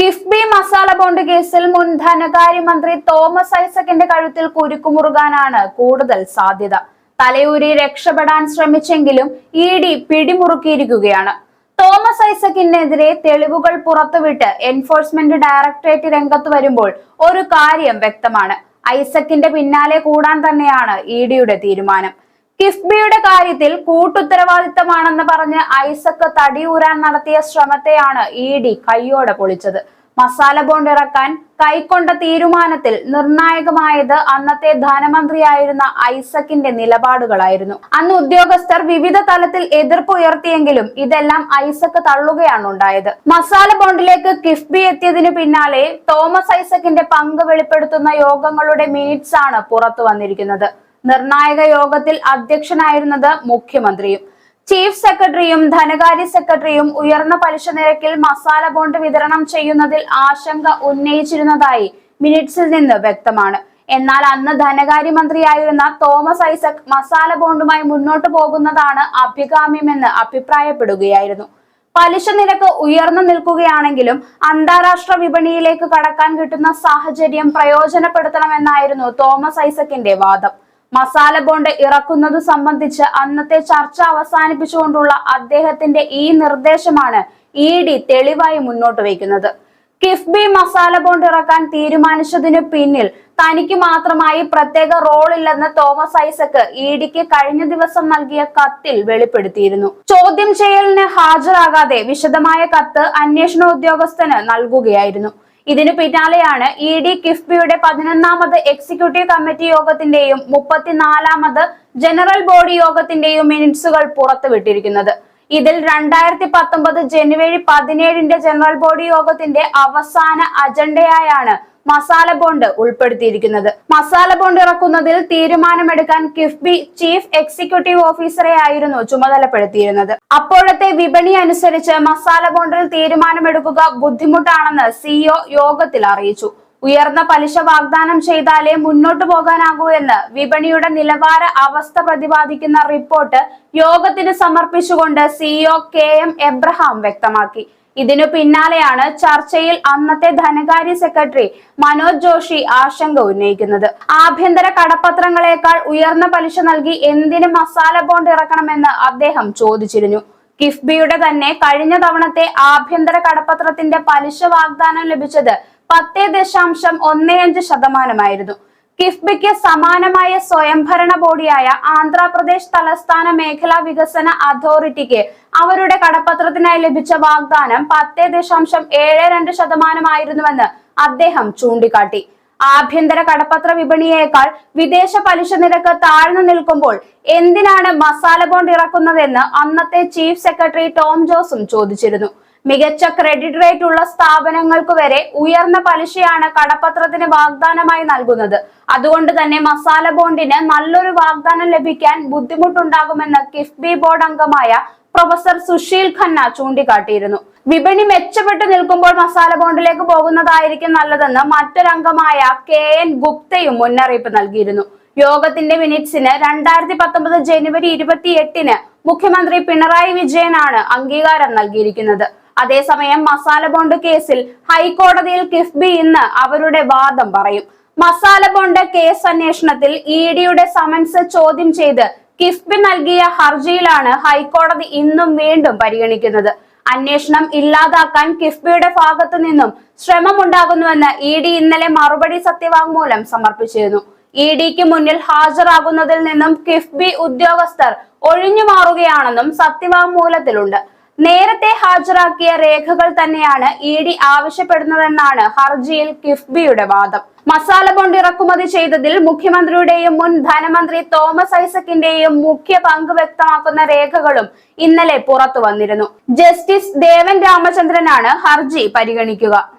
KIIFB masala bond കേസിൽ മുൻ ധനകാര്യമന്ത്രി തോമസ് ഐസക്കിന്റെ കഴുത്തിൽ കുരുക്കുമുറുകാനാണ് കൂടുതൽ സാധ്യത. തലയൂരി രക്ഷപ്പെടാൻ ശ്രമിച്ചെങ്കിലും ഇ ഡി പിടിമുറുക്കിയിരിക്കുകയാണ്. തോമസ് ഐസക്കിനെതിരെ തെളിവുകൾ പുറത്തുവിട്ട് എൻഫോഴ്സ്മെന്റ് ഡയറക്ടറേറ്റ് രംഗത്ത് വരുമ്പോൾ ഒരു കാര്യം വ്യക്തമാണ്. ഐസക്കിന്റെ പിന്നാലെ കൂടാൻ തന്നെയാണ് ഇ ഡിയുടെ തീരുമാനം. കിഫ്ബിയുടെ കാര്യത്തിൽ കൂട്ടുത്തരവാദിത്തമാണെന്ന് പറഞ്ഞ് ഐസക്ക് തടിയൂരാൻ നടത്തിയ ശ്രമത്തെയാണ് ഇ ഡി കയ്യോടെ പൊളിച്ചത്. മസാല ബോണ്ട് ഇറക്കാൻ കൈക്കൊണ്ട തീരുമാനത്തിൽ നിർണായകമായത് അന്നത്തെ ധനമന്ത്രിയായിരുന്ന ഐസക്കിന്റെ നിലപാടുകളായിരുന്നു. അന്ന് ഉദ്യോഗസ്ഥർ വിവിധ തലത്തിൽ എതിർപ്പ് ഉയർത്തിയെങ്കിലും ഇതെല്ലാം ഐസക്ക് തള്ളുകയാണ് ഉണ്ടായത്. മസാല ബോണ്ടിലേക്ക് കിഫ്ബി എത്തിയതിനു പിന്നാലെ തോമസ് ഐസക്കിന്റെ പങ്ക് വെളിപ്പെടുത്തുന്ന യോഗങ്ങളുടെ മിനിറ്റ്സ് ആണ് പുറത്തു വന്നിരിക്കുന്നത്. നിർണായക യോഗത്തിൽ അധ്യക്ഷനായിരുന്നത് മുഖ്യമന്ത്രിയും. ചീഫ് സെക്രട്ടറിയും ധനകാര്യ സെക്രട്ടറിയും ഉയർന്ന പലിശ നിരക്കിൽ മസാല ബോണ്ട് വിതരണം ചെയ്യുന്നതിൽ ആശങ്ക ഉന്നയിച്ചിരുന്നതായി മിനിറ്റ്സിൽ നിന്ന് വ്യക്തമാണ്. എന്നാൽ അന്ന് ധനകാര്യമന്ത്രിയായിരുന്ന തോമസ് ഐസക് മസാല ബോണ്ടുമായി മുന്നോട്ടു പോകുന്നതാണ് അഭികാമ്യമെന്ന് അഭിപ്രായപ്പെടുകയായിരുന്നു. പലിശ നിരക്ക് ഉയർന്നു നിൽക്കുകയാണെങ്കിലും അന്താരാഷ്ട്ര വിപണിയിലേക്ക് കടക്കാൻ കിട്ടുന്ന സാഹചര്യം പ്രയോജനപ്പെടുത്തണമെന്നായിരുന്നു തോമസ് ഐസക്കിന്റെ വാദം. മസാല ബോണ്ട് ഇറക്കുന്നത് സംബന്ധിച്ച് അന്നത്തെ ചർച്ച അവസാനിപ്പിച്ചുകൊണ്ടുള്ള അദ്ദേഹത്തിന്റെ ഈ നിർദ്ദേശമാണ് ഇ ഡി തെളിവായി മുന്നോട്ട് വയ്ക്കുന്നത്. കിഫ്ബി മസാല ബോണ്ട് ഇറക്കാൻ തീരുമാനിച്ചതിനു പിന്നിൽ തനിക്ക് മാത്രമായി പ്രത്യേക റോൾ ഇല്ലെന്ന് തോമസ് ഐസക്ക് ഇ ഡിക്ക് കഴിഞ്ഞ ദിവസം നൽകിയ കത്തിൽ വെളിപ്പെടുത്തിയിരുന്നു. ചോദ്യം ചെയ്യലിന് ഹാജരാകാതെ വിശദമായ കത്ത് അന്വേഷണ ഉദ്യോഗസ്ഥന് നൽകുകയായിരുന്നു. ഇതിനു പിന്നാലെയാണ് ഇ ഡി കിഫ്ബിയുടെ പതിനൊന്നാമത് എക്സിക്യൂട്ടീവ് കമ്മിറ്റി യോഗത്തിന്റെയും മുപ്പത്തിനാലാമത് ജനറൽ ബോഡി യോഗത്തിന്റെയും മിനിറ്റ്സുകൾ പുറത്തുവിട്ടിരിക്കുന്നത്. ഇതിൽ രണ്ടായിരത്തി പത്തൊമ്പത് ജനുവരി പതിനേഴിന്റെ ജനറൽ ബോഡി യോഗത്തിന്റെ അവസാന അജണ്ടയായാണ് മസാല ബോണ്ട് ഉൾപ്പെടുത്തിയിരിക്കുന്നത്. മസാല ബോണ്ട് ഇറക്കുന്നതിൽ തീരുമാനമെടുക്കാൻ കിഫ്ബി ചീഫ് എക്സിക്യൂട്ടീവ് ഓഫീസറെ ആയിരുന്നു ചുമതലപ്പെടുത്തിയിരുന്നത്. അപ്പോഴത്തെ വിപണി അനുസരിച്ച് മസാല ബോണ്ടിൽ തീരുമാനമെടുക്കുക ബുദ്ധിമുട്ടാണെന്ന് സിഇഒ യോഗത്തിൽ അറിയിച്ചു. ഉയർന്ന പലിശ വാഗ്ദാനം ചെയ്താലേ മുന്നോട്ടു പോകാനാകൂ എന്ന് വിപണിയുടെ നിലവാര അവസ്ഥ പ്രതിപാദിക്കുന്ന റിപ്പോർട്ട് യോഗത്തിന് സമർപ്പിച്ചുകൊണ്ട് സിഇഒ കെ എം എബ്രഹാം വ്യക്തമാക്കി. ഇതിനു പിന്നാലെയാണ് ചർച്ചയിൽ അന്നത്തെ ധനകാര്യ സെക്രട്ടറി മനോജ് ജോഷി ആശങ്ക ഉന്നയിക്കുന്നത്. ആഭ്യന്തര കടപ്പത്രങ്ങളെക്കാൾ ഉയർന്ന പലിശ നൽകി എന്തിന് മസാല ബോണ്ട് ഇറക്കണമെന്ന് അദ്ദേഹം ചോദിച്ചിരുന്നു. കിഫ്ബിയുടെ തന്നെ കഴിഞ്ഞ തവണത്തെ ആഭ്യന്തര കടപ്പത്രത്തിന്റെ പലിശ വാഗ്ദാനം ലഭിച്ചത് പത്തേ ദശാംശം ഒന്നേ അഞ്ച് ശതമാനമായിരുന്നു. കിഫ്ബിക്ക് സമാനമായ സ്വയംഭരണ ബോഡിയായ ആന്ധ്രാപ്രദേശ് തലസ്ഥാന മേഖലാ വികസന അതോറിറ്റിക്ക് അവരുടെ കടപ്പത്രത്തിനായി ലഭിച്ച വാഗ്ദാനം പത്തേ ദശാംശം ഏഴ് രണ്ട് ശതമാനമായിരുന്നുവെന്ന് അദ്ദേഹം ചൂണ്ടിക്കാട്ടി. ആഭ്യന്തര കടപ്പത്ര വിപണിയേക്കാൾ വിദേശ പലിശ നിരക്ക് താഴ്ന്നു നിൽക്കുമ്പോൾ എന്തിനാണ് മസാല ബോണ്ട് ഇറക്കുന്നതെന്ന് അന്നത്തെ ചീഫ് സെക്രട്ടറി ടോം ജോസും ചോദിച്ചിരുന്നു. മികച്ച ക്രെഡിറ്റ് റേറ്റ് ഉള്ള സ്ഥാപനങ്ങൾക്ക് വരെ ഉയർന്ന പലിശയാണ് കടപ്പത്രത്തിന് വാഗ്ദാനമായി നൽകുന്നത്. അതുകൊണ്ട് തന്നെ മസാല ബോണ്ടിന് നല്ലൊരു വാഗ്ദാനം ലഭിക്കാൻ ബുദ്ധിമുട്ടുണ്ടാകുമെന്ന് കിഫ്ബി ബോർഡ് അംഗമായ പ്രൊഫസർ സുശീൽ ഖന്ന ചൂണ്ടിക്കാട്ടിയിരുന്നു. വിപണി മെച്ചപ്പെട്ടു നിൽക്കുമ്പോൾ മസാല ബോണ്ടിലേക്ക് പോകുന്നതായിരിക്കും നല്ലതെന്ന് മറ്റൊരംഗമായ കെ എൻ ഗുപ്തയും മുന്നറിയിപ്പ് നൽകിയിരുന്നു. യോഗത്തിന്റെ മിനിറ്റ്സിന് രണ്ടായിരത്തി പത്തൊമ്പത് ജനുവരി ഇരുപത്തി എട്ടിന് മുഖ്യമന്ത്രി പിണറായി വിജയനാണ് അംഗീകാരം നൽകിയിരിക്കുന്നത്. അതേസമയം മസാല ബോണ്ട് കേസിൽ ഹൈക്കോടതിയിൽ കിഫ്ബി ഇന്ന് അവരുടെ വാദം പറയും. മസാല ബോണ്ട് കേസ് അന്വേഷണത്തിൽ ഇ ഡിയുടെ സമൻസ് ചോദ്യം ചെയ്ത് കിഫ്ബി നൽകിയ ഹർജിയിലാണ് ഹൈക്കോടതി ഇന്നും വീണ്ടും പരിഗണിക്കുന്നത്. അന്വേഷണം ഇല്ലാതാക്കാൻ കിഫ്ബിയുടെ ഭാഗത്തു നിന്നും ശ്രമമുണ്ടാകുന്നുവെന്ന് ഇ ഡി ഇന്നലെ മറുപടി സത്യവാങ്മൂലം സമർപ്പിച്ചിരുന്നു. ഇ ഡിക്ക് മുന്നിൽ ഹാജരാകുന്നതിൽ നിന്നും കിഫ്ബി ഉദ്യോഗസ്ഥർ ഒഴിഞ്ഞു മാറുകയാണെന്നും സത്യവാങ്മൂലത്തിലുണ്ട്. നേരത്തെ ഹാജരാക്കിയ രേഖകൾ തന്നെയാണ് ഇ ഡി ആവശ്യപ്പെടുന്നതെന്നാണ് ഹർജിയിൽ കിഫ്ബിയുടെ വാദം. മസാല ബോണ്ട് ഇറക്കുമതി ചെയ്തതിൽ മുഖ്യമന്ത്രിയുടെയും മുൻ ധനമന്ത്രി തോമസ് ഐസക്കിന്റെയും മുഖ്യ പങ്ക് വ്യക്തമാക്കുന്ന രേഖകളും ഇന്നലെ പുറത്തു വന്നിരുന്നു ജസ്റ്റിസ് ദേവൻ രാമചന്ദ്രനാണ് ഹർജി പരിഗണിക്കുക.